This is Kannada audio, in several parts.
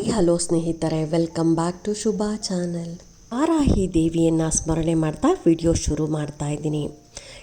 ಹಾಯ್, ಹಲೋ ಸ್ನೇಹಿತರೆ, welcome back to Shubha channel. ಆರಾಹಿ ದೇವಿಯನ್ನು ಸ್ಮರಣೆ ಮಾಡ್ತಾ ವಿಡಿಯೋ ಶುರು ಮಾಡ್ತಾ ಇದ್ದೀನಿ.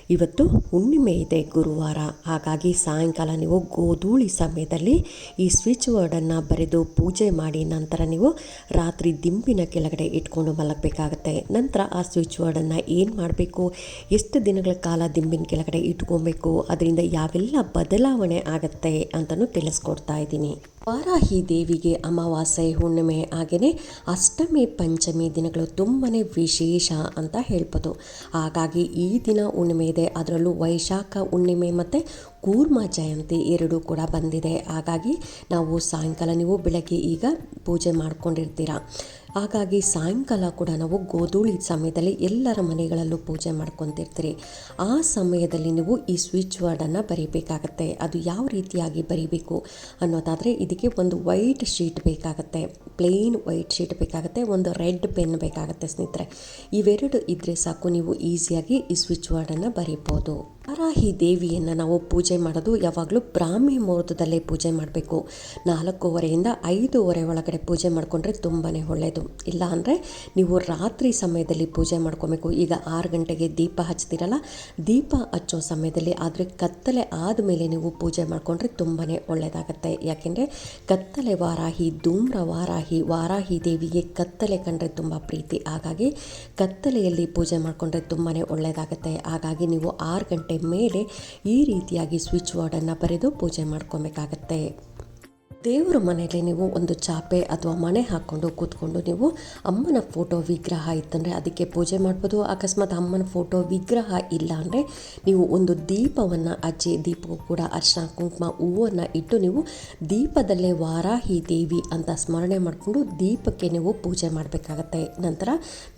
ಇವತ್ತು ಹುಣ್ಣಿಮೆ ಇದೆ ಗುರುವಾರ. ಹಾಗಾಗಿ ಸಾಯಂಕಾಲ ನೀವು ಗೋಧೂಳಿ ಸಮಯದಲ್ಲಿ ಈ ಸ್ವಿಚ್ ವರ್ಡನ್ನು ಬರೆದು ಪೂಜೆ ಮಾಡಿ ನಂತರ ನೀವು ರಾತ್ರಿ ದಿಂಬಿನ ಕೆಳಗಡೆ ಇಟ್ಕೊಂಡು ಮಲಗಬೇಕಾಗತ್ತೆ. ನಂತರ ಆ ಸ್ವಿಚ್ ವರ್ಡನ್ನು ಏನು ಮಾಡಬೇಕು? ಎಷ್ಟು ದಿನಗಳ ಕಾಲ ದಿಂಬಿನ ಕೆಳಗಡೆ ಇಟ್ಕೊಬೇಕು? ಅದರಿಂದ ಯಾವೆಲ್ಲ ಬದಲಾವಣೆ ಆಗತ್ತೆ ಅಂತಲೂ ತಿಳಿಸ್ಕೊಡ್ತಾ ಇದ್ದೀನಿ. ವಾರಾಹಿ ದೇವಿಗೆ ಅಮಾವಾಸ್ಯೆ ಹುಣ್ಣಿಮೆ ಹಾಗೆಯೇ ಅಷ್ಟಮಿ, ಪಂಚಮಿ ದಿನಗಳು ತುಂಬಾ ವಿಶೇಷ ಅಂತ ಹೇಳ್ಬೋದು. ಹಾಗಾಗಿ ಈ ದಿನ ಹುಣ್ಣಿಮೆ ಇದೆ. ಅದರಲ್ಲೂ ವೈಶಾಖ ಹುಣ್ಣಿಮೆ ಮತ್ತು ಕೂರ್ಮ ಜಯಂತಿ ಎರಡೂ ಕೂಡ ಬಂದಿದೆ. ಹಾಗಾಗಿ ನಾವು ಸಾಯಂಕಾಲ ನೀವು ಬೆಳಗ್ಗೆ ಈಗ ಪೂಜೆ ಮಾಡ್ಕೊಂಡಿರ್ತೀರಾ. ಹಾಗಾಗಿ ಸಾಯಂಕಾಲ ಕೂಡ ನಾವು ಗೋಧೂಳಿ ಸಮಯದಲ್ಲಿ ಎಲ್ಲರ ಮನೆಗಳಲ್ಲೂ ಪೂಜೆ ಮಾಡ್ಕೊತಿರ್ತೀರಿ. ಆ ಸಮಯದಲ್ಲಿ ನೀವು ಈ ಸ್ವಿಚ್ ವರ್ಡನ್ನು ಬರೀಬೇಕಾಗತ್ತೆ. ಅದು ಯಾವ ರೀತಿಯಾಗಿ ಬರೀಬೇಕು ಅನ್ನೋದಾದರೆ ಇದಕ್ಕೆ ಒಂದು ವೈಟ್ ಶೀಟ್ ಬೇಕಾಗತ್ತೆ. ಪ್ಲೇನ್ ವೈಟ್ ಶೀಟ್ ಬೇಕಾಗುತ್ತೆ. ಒಂದು ರೆಡ್ ಪೆನ್ ಬೇಕಾಗುತ್ತೆ ಸ್ನೇಹಿತರೆ. ಇವೆರಡು ಇದ್ದರೆ ಸಾಕು ನೀವು ಈಸಿಯಾಗಿ ಈ ಸ್ವಿಚ್ ವರ್ಡನ್ನು ಬರೀಬೋದು. ವಾರಾಹಿ ದೇವಿಯನ್ನು ನಾವು ಪೂಜೆ ಮಾಡೋದು ಯಾವಾಗಲೂ ಬ್ರಾಹ್ಮಿ ಮುಹೂರ್ತದಲ್ಲೇ ಪೂಜೆ ಮಾಡಬೇಕು. ನಾಲ್ಕೂವರೆಯಿಂದ ಐದೂವರೆ ಒಳಗಡೆ ಪೂಜೆ ಮಾಡಿಕೊಂಡ್ರೆ ತುಂಬಾ ಒಳ್ಳೆಯದು ಇಲ್ಲ ಅಂದರೆ ನೀವು ರಾತ್ರಿ ಸಮಯದಲ್ಲಿ ಪೂಜೆ ಮಾಡ್ಕೋಬೇಕು. ಈಗ ಆರು ಗಂಟೆಗೆ ದೀಪ ಹಚ್ತಿರಲ್ಲ, ದೀಪ ಹಚ್ಚೋ ಸಮಯದಲ್ಲಿ ಆದರೆ ಕತ್ತಲೆ ಆದಮೇಲೆ ನೀವು ಪೂಜೆ ಮಾಡಿಕೊಂಡ್ರೆ ತುಂಬಾ ಒಳ್ಳೆಯದಾಗತ್ತೆ ಯಾಕೆಂದರೆ ಕತ್ತಲೆ ವಾರಾಹಿ, ಧೂಮ್ರ ವಾರಾಹಿ ವಾರಾಹಿ ದೇವಿಗೆ ಕತ್ತಲೆ ಕಂಡ್ರೆ ತುಂಬ ಪ್ರೀತಿ. ಹಾಗಾಗಿ ಕತ್ತಲೆಯಲ್ಲಿ ಪೂಜೆ ಮಾಡಿಕೊಂಡ್ರೆ ತುಂಬಾ ಒಳ್ಳೆಯದಾಗತ್ತೆ ಹಾಗಾಗಿ ನೀವು ಆರು ಗಂಟೆ ಮೇಲೆ ಈ ರೀತಿಯಾಗಿ ಸ್ವಿಚ್ ಬೋರ್ಡನ್ನು ಬರೆದು ಪೂಜೆ ಮಾಡ್ಕೊಬೇಕಾಗತ್ತೆ. ದೇವರ ಮನೆಯಲ್ಲಿ ನೀವು ಒಂದು ಚಾಪೆ ಅಥವಾ ಮಣೆ ಹಾಕ್ಕೊಂಡು ಕೂತ್ಕೊಂಡು ನೀವು ಅಮ್ಮನ ಫೋಟೋ ವಿಗ್ರಹ ಇತ್ತಂದರೆ ಅದಕ್ಕೆ ಪೂಜೆ ಮಾಡ್ಬೋದು. ಅಕಸ್ಮಾತ್ ಅಮ್ಮನ ಫೋಟೋ ವಿಗ್ರಹ ಇಲ್ಲ ಅಂದರೆ ನೀವು ಒಂದು ದೀಪವನ್ನು ಹಚ್ಚಿ ದೀಪವು ಕೂಡ ಅರ್ಶನ ಕುಂಕುಮ ಹೂವನ್ನು ಇಟ್ಟು ನೀವು ದೀಪದಲ್ಲೇ ವಾರಾಹಿ ದೇವಿ ಅಂತ ಸ್ಮರಣೆ ಮಾಡಿಕೊಂಡು ದೀಪಕ್ಕೆ ನೀವು ಪೂಜೆ ಮಾಡಬೇಕಾಗತ್ತೆ. ನಂತರ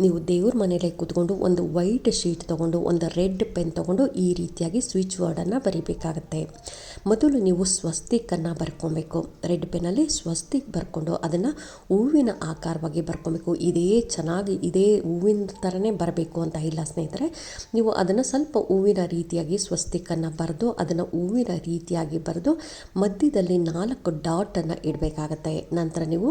ನೀವು ದೇವ್ರ ಮನೆಯಲ್ಲೇ ಕೂತ್ಕೊಂಡು ಒಂದು ವೈಟ್ ಶೀಟ್ ತೊಗೊಂಡು, ಒಂದು ರೆಡ್ ಪೆನ್ ತೊಗೊಂಡು ಈ ರೀತಿಯಾಗಿ ಸ್ವಿಚ್ ವರ್ಡನ್ನು ಬರಿಬೇಕಾಗತ್ತೆ. ಮೊದಲು ನೀವು ಸ್ವಸ್ತಿಕನ್ನು ಬರ್ಕೊಬೇಕು. ರೆಡ್ ಪೆನ್ನಲ್ಲಿ ಸ್ವಸ್ತಿಕ್ ಬರ್ಕೊಂಡು ಅದನ್ನು ಹೂವಿನ ಆಕಾರವಾಗಿ ಬರ್ಕೊಬೇಕು. ಇದೇ ಚೆನ್ನಾಗಿ, ಇದೇ ಹೂವಿನ ಥರನೇ ಬರಬೇಕು ಅಂತ ಇಲ್ಲ ಸ್ನೇಹಿತರೆ. ನೀವು ಅದನ್ನು ಸ್ವಲ್ಪ ಹೂವಿನ ರೀತಿಯಾಗಿ ಸ್ವಸ್ತಿಕನ್ನು ಬರೆದು, ಅದನ್ನು ಹೂವಿನ ರೀತಿಯಾಗಿ ಬರೆದು ಮಧ್ಯದಲ್ಲಿ ನಾಲ್ಕು ಡಾಟನ್ನು ಇಡಬೇಕಾಗತ್ತೆ. ನಂತರ ನೀವು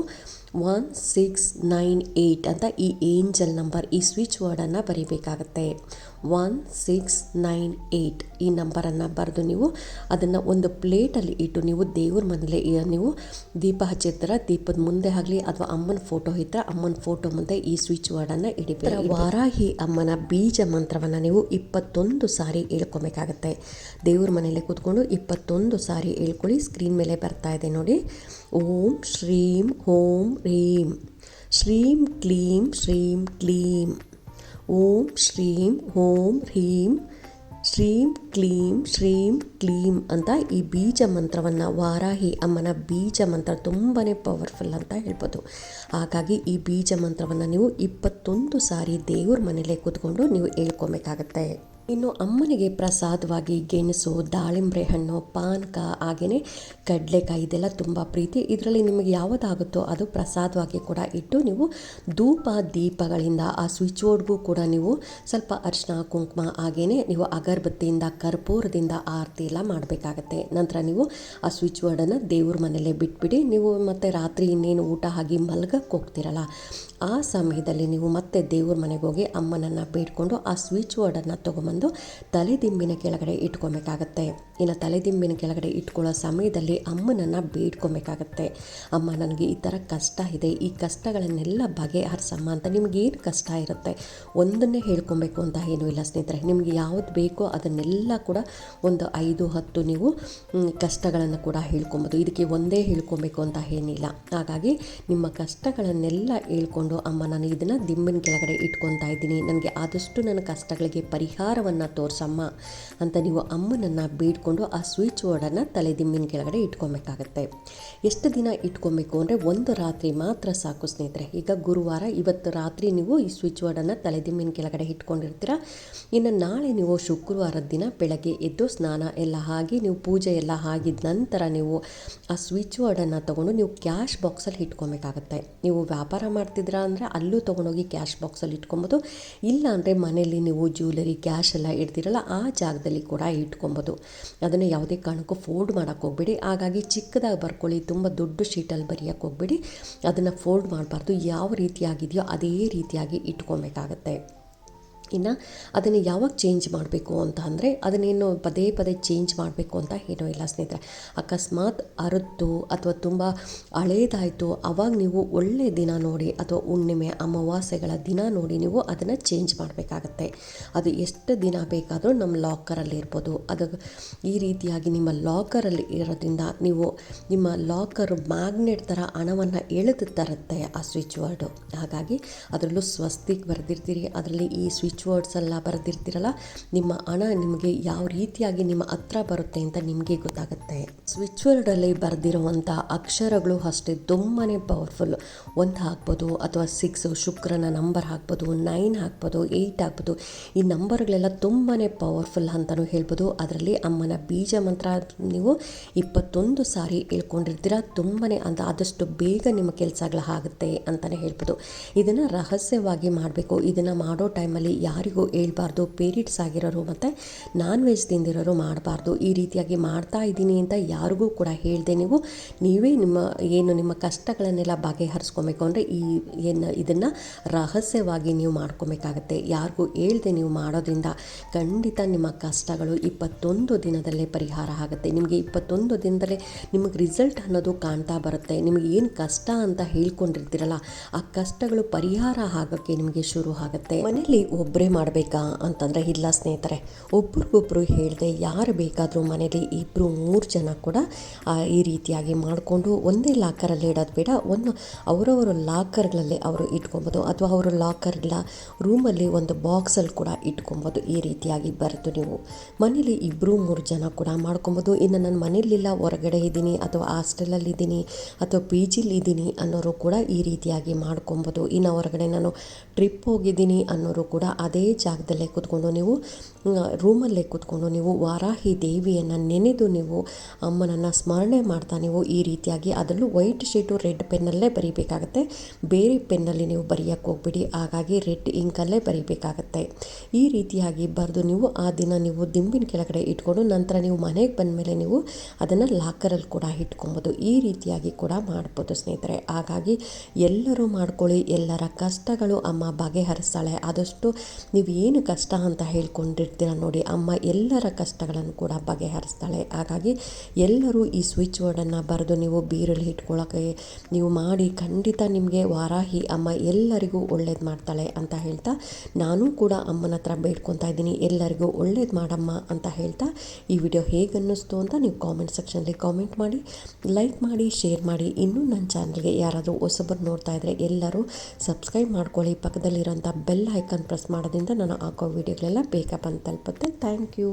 ಒನ್ ಸಿಕ್ಸ್ ನೈನ್ ಏಯ್ಟ್ ಅಂತ ಈ ಏಂಜಲ್ ನಂಬರ್ ಈ ಸ್ವಿಚ್ ವರ್ಡನ್ನು ಬರೀಬೇಕಾಗತ್ತೆ. ಒನ್ ಸಿಕ್ಸ್ ನೈನ್ ಏಯ್ಟ್ ಈ ನಂಬರನ್ನು ಬರೆದು ನೀವು ಅದನ್ನು ಒಂದು ಪ್ಲೇಟಲ್ಲಿ ಇಟ್ಟು ನೀವು ದೇವ್ರ ಮನೇಲಿ ನೀವು ದೀಪ ಹಚ್ಚಿರ್ತೀರ ದೀಪದ ಮುಂದೆ ಆಗಲಿ ಅಥವಾ ಅಮ್ಮನ ಫೋಟೋ ಇದ್ದರೆ ಅಮ್ಮನ ಫೋಟೋ ಮುಂದೆ ಈ ಸ್ವಿಚ್ ವರ್ಡನ್ನು ಇಡಬೇಕು. ವಾರಾಹಿ ಅಮ್ಮನ ಬೀಜ ಮಂತ್ರವನ್ನು ನೀವು ಇಪ್ಪತ್ತೊಂದು ಸಾರಿ ಹೇಳ್ಕೊಬೇಕಾಗತ್ತೆ. ದೇವ್ರ ಮನೇಲಿ ಕೂತ್ಕೊಂಡು ಇಪ್ಪತ್ತೊಂದು ಸಾರಿ ಹೇಳ್ಕೊಳ್ಳಿ ಸ್ಕ್ರೀನ್ ಮೇಲೆ ಬರ್ತಾ ಇದೆ ನೋಡಿ. ಓಂ ಶ್ರೀಂ ಓಂ ಹ್ರೀಂ ಶ್ರೀಂ ಕ್ಲೀಂ ಶ್ರೀಂ ಕ್ಲೀಂ. ಓಂ ಶ್ರೀಂ ಓಂ ಹ್ರೀಂ ಶ್ರೀಂ ಕ್ಲೀಂ ಶ್ರೀಂ ಕ್ಲೀಂ ಅಂತ ಈ ಬೀಜ ಮಂತ್ರವನ್ನು ವಾರಾಹಿ ಅಮ್ಮನ ಬೀಜ ಮಂತ್ರ ತುಂಬಾ ಪವರ್ಫುಲ್ ಅಂತ ಹೇಳ್ಬೋದು. ಹಾಗಾಗಿ ಈ ಬೀಜ ಮಂತ್ರವನ್ನು ನೀವು ಇಪ್ಪತ್ತೊಂದು ಸಾರಿ ದೇವ್ರ ಮನೇಲೇ ಕೂತ್ಕೊಂಡು ನೀವು ಹೇಳ್ಕೊಬೇಕಾಗತ್ತೆ. ಇನ್ನು ಅಮ್ಮನಿಗೆ ಪ್ರಸಾದವಾಗಿ ಗೆಣಸು ದಾಳಿಂಬೆ ಹಣ್ಣು, ಪಾನಕ ಹಾಗೆಯೇ ಕಡಲೆಕಾಯಿ ಇದೆಲ್ಲ ತುಂಬ ಪ್ರೀತಿ. ಇದರಲ್ಲಿ ನಿಮಗೆ ಯಾವುದಾಗುತ್ತೋ ಅದು ಪ್ರಸಾದವಾಗಿ ಕೂಡ ಇಟ್ಟು ನೀವು ಧೂಪ ದೀಪಗಳಿಂದ ಆ ಸ್ವಿಚ್ ಬೋರ್ಡ್ಗೂ ಕೂಡ ನೀವು ಸ್ವಲ್ಪ ಅರ್ಶನ ಕುಂಕುಮ ಹಾಗೆಯೇ ನೀವು ಅಗರಬತ್ತಿಯಿಂದ, ಕರ್ಪೂರದಿಂದ ಆರತಿ ಎಲ್ಲ ಮಾಡಬೇಕಾಗತ್ತೆ. ನಂತರ ನೀವು ಆ ಸ್ವಿಚ್ ಬೋರ್ಡನ್ನು ದೇವ್ರ ಮನೆಯಲ್ಲೇ ಬಿಟ್ಬಿಡಿ. ನೀವು ಮತ್ತೆ ರಾತ್ರಿ ಇನ್ನೇನು ಊಟ ಆಗಿ ಮಲ್ಗಕ್ಕೆ ಹೋಗ್ತಿರಲ್ಲ, ಆ ಸಮಯದಲ್ಲಿ ನೀವು ಮತ್ತೆ ದೇವ್ರ ಮನೆಗೆ ಹೋಗಿ ಅಮ್ಮನನ್ನು ಬೇಡ್ಕೊಂಡು ಆ ಸ್ವಿಚ್ ಬೋರ್ಡನ್ನು ತೊಗೊಂಬಂದು ತಲೆದಿಂಬಿನ ಕೆಳಗಡೆ ಇಟ್ಕೊಬೇಕಾಗತ್ತೆ. ಇನ್ನು ತಲೆದಿಂಬಿನ ಕೆಳಗಡೆ ಇಟ್ಕೊಳ್ಳೋ ಸಮಯದಲ್ಲಿ ಅಮ್ಮನನ್ನು ಬೇಡ್ಕೊಬೇಕಾಗತ್ತೆ. ಅಮ್ಮ, ನನಗೆ ಈ ಥರ ಕಷ್ಟ ಇದೆ. ಈ ಕಷ್ಟಗಳನ್ನೆಲ್ಲ ಬಗೆಹರಿಸಮ್ಮ ಅಂತ ನಿಮಗೇನು ಕಷ್ಟ ಇರುತ್ತೆ? ಒಂದನ್ನೇ ಹೇಳ್ಕೊಬೇಕು ಅಂತ ಏನೂ ಇಲ್ಲ ಸ್ನೇಹಿತರೆ. ನಿಮಗೆ ಯಾವುದು ಬೇಕೋ ಅದನ್ನೆಲ್ಲ ಕೂಡ ಒಂದು ಐದು, ಹತ್ತು ನೀವು ಕಷ್ಟಗಳನ್ನು ಕೂಡ ಹೇಳ್ಕೊಬೋದು. ಇದಕ್ಕೆ ಒಂದೇ ಹೇಳ್ಕೊಬೇಕು ಅಂತ ಏನಿಲ್ಲ. ಹಾಗಾಗಿ ನಿಮ್ಮ ಕಷ್ಟಗಳನ್ನೆಲ್ಲ ಹೇಳ್ಕೊಂಡು, ಅಮ್ಮ, ನಾನು ಇದನ್ನು ದಿಂಬಿನ ಕೆಳಗಡೆ ಇಟ್ಕೊತಾ ಇದ್ದೀನಿ. ನನಗೆ ಆದಷ್ಟು ನನ್ನ ಕಷ್ಟಗಳಿಗೆ ಪರಿಹಾರವನ್ನು ತೋರಿಸಮ್ಮ ಅಂತ ನೀವು ಅಮ್ಮನನ್ನು ಬೀಡ್ಕೊಂಡು ಆ ಸ್ವಿಚ್ ಬೋರ್ಡನ್ನು ತಲೆ ದಿಂಬಿನ ಕೆಳಗಡೆ ಇಟ್ಕೊಬೇಕಾಗತ್ತೆ. ಎಷ್ಟು ದಿನ ಇಟ್ಕೊಬೇಕು ಅಂದರೆ ಒಂದು ರಾತ್ರಿ ಮಾತ್ರ ಸಾಕು ಸ್ನೇಹಿತರೆ. ಈಗ ಗುರುವಾರ, ಇವತ್ತು ರಾತ್ರಿ ನೀವು ಈ ಸ್ವಿಚ್ ಬೋರ್ಡನ್ನು ತಲೆ ದಿಂಬಿನ ಕೆಳಗಡೆ ಇಟ್ಕೊಂಡಿರ್ತೀರ? ಇನ್ನು ನಾಳೆ ನೀವು ಶುಕ್ರವಾರದ ದಿನ ಬೆಳಗ್ಗೆ ಎದ್ದು ಸ್ನಾನ ಎಲ್ಲ ಆಗಿ, ನೀವು ಪೂಜೆ ಎಲ್ಲ ಆಗಿದ ನಂತರ ನೀವು ಆ ಸ್ವಿಚ್ ಬೋರ್ಡನ್ನು ತೊಗೊಂಡು ನೀವು ಕ್ಯಾಶ್ ಬಾಕ್ಸಲ್ಲಿ ಇಟ್ಕೊಬೇಕಾಗತ್ತೆ. ನೀವು ವ್ಯಾಪಾರ ಮಾಡ್ತಿದ್ರ ಅಂದರೆ ಅಲ್ಲೂ ತೊಗೊಂಡೋಗಿ ಕ್ಯಾಶ್ ಬಾಕ್ಸಲ್ಲಿ ಇಟ್ಕೊಬೋದು. ಇಲ್ಲ ಅಂದರೆ ಮನೆಯಲ್ಲಿ ನೀವು ಜ್ಯುವೆಲರಿ ಕ್ಯಾಶ್ ಎಲ್ಲ ಇಡ್ತೀರಲ್ಲ ಆ ಜಾಗದಲ್ಲಿ ಕೂಡ ಇಟ್ಕೊಬೋದು. ಅದನ್ನು ಯಾವುದೇ ಕಾರಣಕ್ಕೂ ಫೋಲ್ಡ್ ಮಾಡೋಕ್ಕೆ ಹೋಗ್ಬೇಡಿ. ಹಾಗಾಗಿ ಚಿಕ್ಕದಾಗಿ ಬರ್ಕೊಳ್ಳಿ, ತುಂಬ ದೊಡ್ಡ ಶೀಟಲ್ಲಿ ಬರೆಯೋಕ್ಕೆ ಹೋಗ್ಬೇಡಿ. ಅದನ್ನು ಫೋಲ್ಡ್ ಮಾಡಬಾರ್ದು. ಯಾವ ರೀತಿಯಾಗಿದೆಯೋ ಅದೇ ರೀತಿಯಾಗಿ ಇಟ್ಕೊಬೇಕಾಗತ್ತೆ. ಇನ್ನು ಅದನ್ನು ಯಾವಾಗ ಚೇಂಜ್ ಮಾಡಬೇಕು ಅಂತ ಅಂದರೆ ಅದನ್ನೇನು ಪದೇ ಪದೇ ಚೇಂಜ್ ಮಾಡಬೇಕು ಅಂತ ಏನೂ ಇಲ್ಲ ಸ್ನೇಹಿತರೆ. ಅಕಸ್ಮಾತ್ ಅರುತ್ತು ಅಥವಾ ತುಂಬ ಹಳೇದಾಯಿತು ಆವಾಗ ನೀವು ಒಳ್ಳೆ ದಿನ ನೋಡಿ ಅಥವಾ ಹುಣ್ಣಿಮೆ, ಅಮಾವಾಸ್ಯೆಗಳ ದಿನ ನೋಡಿ ನೀವು ಅದನ್ನು ಚೇಂಜ್ ಮಾಡಬೇಕಾಗತ್ತೆ. ಅದು ಎಷ್ಟು ದಿನ ಬೇಕಾದರೂ ನಮ್ಮ ಲಾಕರಲ್ಲಿ ಇರ್ಬೋದು. ಅದು ಈ ರೀತಿಯಾಗಿ ನಿಮ್ಮ ಲಾಕರಲ್ಲಿ ಇರೋದ್ರಿಂದ ನೀವು ನಿಮ್ಮ ಲಾಕರ್ ಮ್ಯಾಗ್ನೆಟ್ ಥರ ಹಣವನ್ನು ಎಳೆದು ತರುತ್ತೆ ಆ ಸ್ವಿಚ್ ವರ್ಡು ಹಾಗಾಗಿ ಅದರಲ್ಲೂ ಸ್ವಸ್ತಿಗೆ ಬರೆದಿರ್ತೀರಿ. ಅದರಲ್ಲಿ ಈ ಸ್ವಿಚ್ ವರ್ಡ್ಸ್ ಎಲ್ಲ ಬರೆದಿರ್ತೀರಲ್ಲ, ನಿಮ್ಮ ಹಣ ನಿಮಗೆ ಯಾವ ರೀತಿಯಾಗಿ ನಿಮ್ಮ ಹತ್ರ ಬರುತ್ತೆ ಅಂತ ನಿಮಗೆ ಗೊತ್ತಾಗುತ್ತೆ. ಸ್ವಿಚ್ ವರ್ಡಲ್ಲಿ ಬರೆದಿರುವಂಥ ಅಕ್ಷರಗಳು ಅಷ್ಟೇ ತುಂಬಾ ಪವರ್ಫುಲ್ ಒಂದು ಹಾಕ್ಬೋದು, ಅಥವಾ ಸಿಕ್ಸ್ ಶುಕ್ರನ ನಂಬರ್ ಹಾಕ್ಬೋದು ನೈನ್ ಹಾಕ್ಬೋದು ಏಯ್ಟ್ ಹಾಕ್ಬೋದು, ಈ ನಂಬರ್ಗಳೆಲ್ಲ ತುಂಬಾ ಪವರ್ಫುಲ್ ಅಂತಲೂ ಹೇಳ್ಬೋದು. ಅದರಲ್ಲಿ ಅಮ್ಮನ ಬೀಜ ಮಂತ್ರ ನೀವು ಇಪ್ಪತ್ತೊಂದು ಸಾರಿ ಹೇಳ್ಕೊಂಡಿರ್ತೀರ ತುಂಬಾ ಅಂತ ಆದಷ್ಟು ಬೇಗ ನಿಮ್ಮ ಕೆಲಸಗಳು ಆಗುತ್ತೆ ಅಂತಲೇ ಹೇಳ್ಬೋದು. ಇದನ್ನು ರಹಸ್ಯವಾಗಿ ಮಾಡಬೇಕು. ಇದನ್ನು ಮಾಡೋ ಟೈಮಲ್ಲಿ ಯಾರಿಗೂ ಹೇಳ್ಬಾರ್ದು, ಪೇರಿಟ್ಸ್ ಆಗಿರೋರು ಮತ್ತು ನಾನ್ ವೆಜ್ ತಿಂದಿರೋರು ಮಾಡಬಾರ್ದು, ಈ ರೀತಿಯಾಗಿ ಮಾಡ್ತಾ ಇದ್ದೀನಿ ಅಂತ ಯಾರಿಗೂ ಕೂಡ ಹೇಳಿದೆ ನೀವು. ನೀವೇ ನಿಮ್ಮ ಏನು ನಿಮ್ಮ ಕಷ್ಟಗಳನ್ನೆಲ್ಲ ಬಗೆಹರಿಸ್ಕೊಬೇಕು ಅಂದರೆ ಈ ಏನು ಇದನ್ನು ರಹಸ್ಯವಾಗಿ ನೀವು ಮಾಡ್ಕೊಬೇಕಾಗತ್ತೆ. ಯಾರಿಗೂ ಹೇಳ್ದೆ ನೀವು ಮಾಡೋದ್ರಿಂದ ಖಂಡಿತ ನಿಮ್ಮ ಕಷ್ಟಗಳು ಇಪ್ಪತ್ತೊಂದು ದಿನದಲ್ಲೇ ಪರಿಹಾರ ಆಗುತ್ತೆ. ನಿಮಗೆ ಇಪ್ಪತ್ತೊಂದು ದಿನದಲ್ಲೇ ನಿಮಗೆ ರಿಸಲ್ಟ್ ಅನ್ನೋದು ಕಾಣ್ತಾ ಬರುತ್ತೆ. ನಿಮಗೆ ಏನು ಕಷ್ಟ ಅಂತ ಹೇಳ್ಕೊಂಡಿರ್ತೀರಲ್ಲ, ಆ ಕಷ್ಟಗಳು ಪರಿಹಾರ ಆಗೋಕ್ಕೆ ನಿಮಗೆ ಶುರು ಆಗುತ್ತೆ. ಮನೆಯಲ್ಲಿ ಒಬ್ಬರೇ ಮಾಡಬೇಕಾ ಅಂತಂದರೆ ಇಲ್ಲ ಸ್ನೇಹಿತರೆ ಒಬ್ರಿಗೊಬ್ರು ಹೇಳಿದೆ ಯಾರು ಬೇಕಾದರೂ ಮನೇಲಿ ಇಬ್ಬರು ಮೂರು ಜನ ಕೂಡ ಆ, ಈ ರೀತಿಯಾಗಿ ಮಾಡಿಕೊಂಡು ಒಂದೇ ಲಾಕರಲ್ಲಿ ಇಡೋದು ಬೇಡ. ಒಂದು ಅವರವರ ಲಾಕರ್ಗಳಲ್ಲಿ ಅವರು ಇಟ್ಕೊಬೋದು ಅಥವಾ ಅವರ ಲಾಕರ್ ಇಲ್ಲ ರೂಮಲ್ಲಿ ಒಂದು ಬಾಕ್ಸಲ್ಲಿ ಕೂಡ ಇಟ್ಕೊಬೋದು. ಈ ರೀತಿಯಾಗಿ ಬರೆದು ನೀವು ಮನೇಲಿ ಇಬ್ಬರು ಮೂರು ಜನ ಕೂಡ ಮಾಡ್ಕೊಬೋದು. ಇನ್ನು ನಾನು ಮನೇಲಿಲ್ಲ ಹೊರಗಡೆ ಇದ್ದೀನಿ ಅಥವಾ ಹಾಸ್ಟೆಲಲ್ಲಿ ಇದ್ದೀನಿ ಅಥವಾ ಪಿ ಜಿಲಿ ಇದ್ದೀನಿ ಅನ್ನೋರು ಕೂಡ ಈ ರೀತಿಯಾಗಿ ಮಾಡ್ಕೊಬೋದು. ಇನ್ನು ಹೊರಗಡೆ ನಾನು ಟ್ರಿಪ್ ಹೋಗಿದ್ದೀನಿ ಅನ್ನೋರು ಕೂಡ ಅದೇ ಜಾಗದಲ್ಲೇ ಕೂತ್ಕೊಂಡು ನೀವು ರೂಮಲ್ಲೇ ಕೂತ್ಕೊಂಡು ನೀವು ವಾರಾಹಿ ದೇವಿಯನ್ನು ನೆನೆದು ನೀವು ಅಮ್ಮನನ್ನು ಸ್ಮರಣೆ ಮಾಡ್ತಾ ನೀವು ಈ ರೀತಿಯಾಗಿ ಅದರಲ್ಲೂ ವೈಟ್ ಶೀಟು, ರೆಡ್ ಪೆನ್ನಲ್ಲೇ ಬರೀಬೇಕಾಗತ್ತೆ. ಬೇರೆ ಪೆನ್ನಲ್ಲಿ ನೀವು ಬರೆಯೋಕ್ಕೆ ಹೋಗ್ಬಿಡಿ. ಹಾಗಾಗಿ ರೆಡ್ ಇಂಕಲ್ಲೇ ಬರೀಬೇಕಾಗತ್ತೆ. ಈ ರೀತಿಯಾಗಿ ಬರೆದು ನೀವು ಆ ದಿನ ನೀವು ದಿಂಬಿನ ಕೆಳಗಡೆ ಇಟ್ಕೊಂಡು ನಂತರ ನೀವು ಮನೆಗೆ ಬಂದ ಮೇಲೆ ನೀವು ಅದನ್ನು ಲಾಕರಲ್ಲಿ ಕೂಡ ಇಟ್ಕೊಬೋದು. ಈ ರೀತಿಯಾಗಿ ಕೂಡ ಮಾಡ್ಬೋದು ಸ್ನೇಹಿತರೆ. ಹಾಗಾಗಿ ಎಲ್ಲರೂ ಮಾಡ್ಕೊಳ್ಳಿ. ಎಲ್ಲರ ಕಷ್ಟಗಳು ಅಮ್ಮ ಬಗೆಹರಿಸ್ತಾಳೆ. ಆದಷ್ಟು ನೀವು ಏನು ಕಷ್ಟ ಅಂತ ಹೇಳ್ಕೊಂಡಿರ್ತೀರ ನೋಡಿ, ಅಮ್ಮ ಎಲ್ಲರ ಕಷ್ಟಗಳನ್ನು ಕೂಡ ಬಗೆಹರಿಸ್ತಾಳೆ. ಹಾಗಾಗಿ ಎಲ್ಲರೂ ಈ ಸ್ವಿಚ್ ವರ್ಡನ್ನು ಬರೆದು ನೀವು ಬೀರಲ್ಲಿ ಇಟ್ಕೊಳ್ಳೋಕೆ, ನೀವು ಮಾಡಿ ಖಂಡಿತ ನಿಮಗೆ ವಾರಾಹಿ ಅಮ್ಮ ಎಲ್ಲರಿಗೂ ಒಳ್ಳೇದು ಮಾಡ್ತಾಳೆ ಅಂತ ಹೇಳ್ತಾ, ನಾನು ಕೂಡ ಅಮ್ಮನ ಹತ್ರ ಬೇಡ್ಕೊತಾ ಇದ್ದೀನಿ, ಎಲ್ಲರಿಗೂ ಒಳ್ಳೇದು ಮಾಡಮ್ಮ ಅಂತ ಹೇಳ್ತಾ, ಈ ವಿಡಿಯೋ ಹೇಗೆ ಅನ್ನಿಸ್ತು ಅಂತ ನೀವು ಕಾಮೆಂಟ್ ಸೆಕ್ಷನಲ್ಲಿ ಕಾಮೆಂಟ್ ಮಾಡಿ ಲೈಕ್ ಮಾಡಿ ಶೇರ್ ಮಾಡಿ. ಇನ್ನೂ ನನ್ನ ಚಾನಲ್ಗೆ ಯಾರಾದರೂ ಹೊಸಬರು ನೋಡ್ತಾ ಇದ್ದರೆ ಎಲ್ಲರೂ ಸಬ್ಸ್ಕ್ರೈಬ್ ಮಾಡ್ಕೊಳ್ಳಿ. ಪಕ್ಕದಲ್ಲಿರೋಂಥ ಬೆಲ್ ಐಕನ್ ಪ್ರೆಸ್ ಮಾಡೋದ್ರಿಂದ ನಾನು ಹಾಕೋ ವೀಡಿಯೋಗಳೆಲ್ಲ ಬೇಗ ಬಂದು ತಲುಪುತ್ತೆ ಥ್ಯಾಂಕ್ ಯು